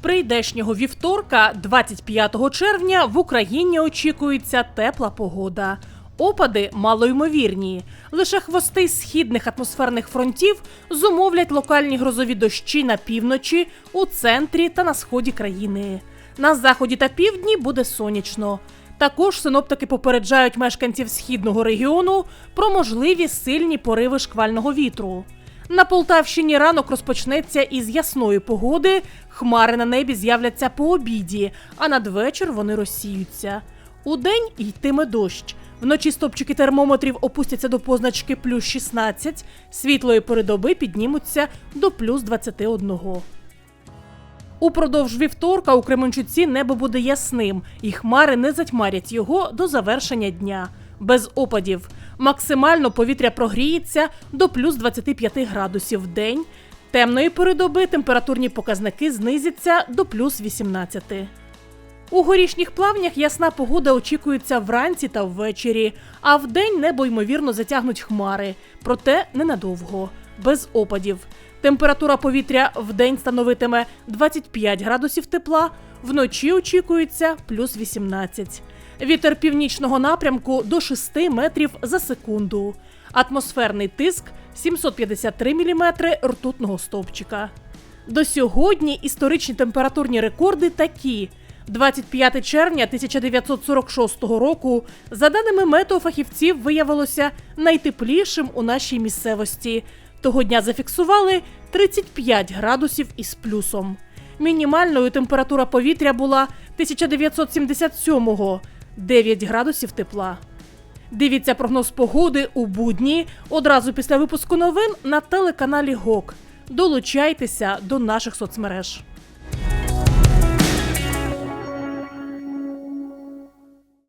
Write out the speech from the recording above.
прийдешнього вівторка, 25 червня, в Україні очікується тепла погода. Опади малоймовірні. Лише хвости східних атмосферних фронтів зумовлять локальні грозові дощі на півночі, у центрі та на сході країни. На заході та півдні буде сонячно. Також синоптики попереджають мешканців східного регіону про можливі сильні пориви шквального вітру. На Полтавщині ранок розпочнеться із ясної погоди. Хмари на небі з'являться по обіді, а надвечір вони розсіються. Удень йтиме дощ. Вночі стопчики термометрів опустяться до позначки плюс 16, світлої передоби піднімуться до плюс 21. Упродовж вівторка у Кременчуці небо буде ясним, і хмари не затьмарять його до завершення дня. Без опадів. Максимально повітря прогріється до плюс 25 градусів в день. Темної передоби температурні показники знизяться до плюс 18. У горішніх плавнях ясна погода очікується вранці та ввечері, а вдень небо ймовірно затягнуть хмари, проте ненадовго, без опадів. Температура повітря в день становитиме 25 градусів тепла, вночі очікується плюс 18. Вітер північного напрямку до 6 метрів за секунду. Атмосферний тиск 753 мм ртутного стовпчика. До сьогодні історичні температурні рекорди такі. 25 червня 1946 року, за даними метеофахівців, виявилося найтеплішим у нашій місцевості. Того дня зафіксували 35 градусів із плюсом. Мінімальною температура повітря була 1977-го 9 градусів тепла. Дивіться прогноз погоди у будні одразу після випуску новин на телеканалі ГОК. Долучайтеся до наших соцмереж.